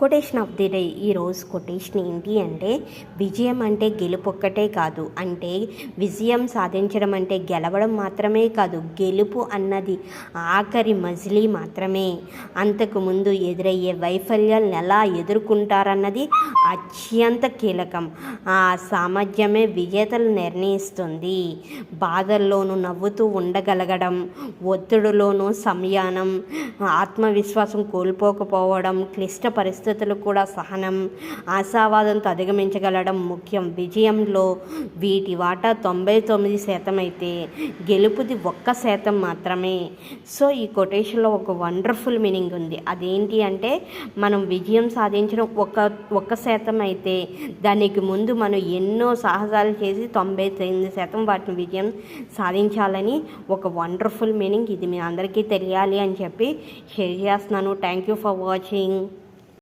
Quotation of the day ఈరోజు quotation ఏంటి అంటే విజయం అంటే గెలుపు ఒక్కటే కాదు. అంటే విజయం సాధించడం అంటే గెలవడం మాత్రమే కాదు గెలుపు అన్నది ఆఖరి మజిలీ మాత్రమే. అంతకు ముందు ఎదురయ్యే వైఫల్యాలను ఎలా ఎదుర్కొంటారన్నది అత్యంత కీలకం. ఆ సామర్థ్యమే విజేతలు నిర్ణయిస్తుంది. బాధల్లోనూ నవ్వుతూ ఉండగలగడం ఒత్తిడిలోనూ సంయానం ఆత్మవిశ్వాసం కోల్పోకపోవడం క్లిష్ట పరిస్థితులు కూడా సహనం ఆశావాదంతో అధిగమించగలడం ముఖ్యం. విజయంలో వీటి వాటా తొంభై తొమ్మిది శాతం అయితే గెలుపుది ఒక్క శాతం మాత్రమే. సో ఈ కొటేషన్లో ఒక వండర్ఫుల్ మీనింగ్ ఉంది. అదేంటి అంటే మనం విజయం సాధించడం ఒక ఒక్క శాతం అయితే దానికి ముందు మనం ఎన్నో సాహసాలు చేసి తొంభై తొమ్మిది శాతం వాటిని విజయం సాధించాలని ఒక వండర్ఫుల్ మీనింగ్ ఇది. మీ అందరికీ తెలియాలి అని చెప్పి షేర్ చేస్తున్నాను. Thank you for watching.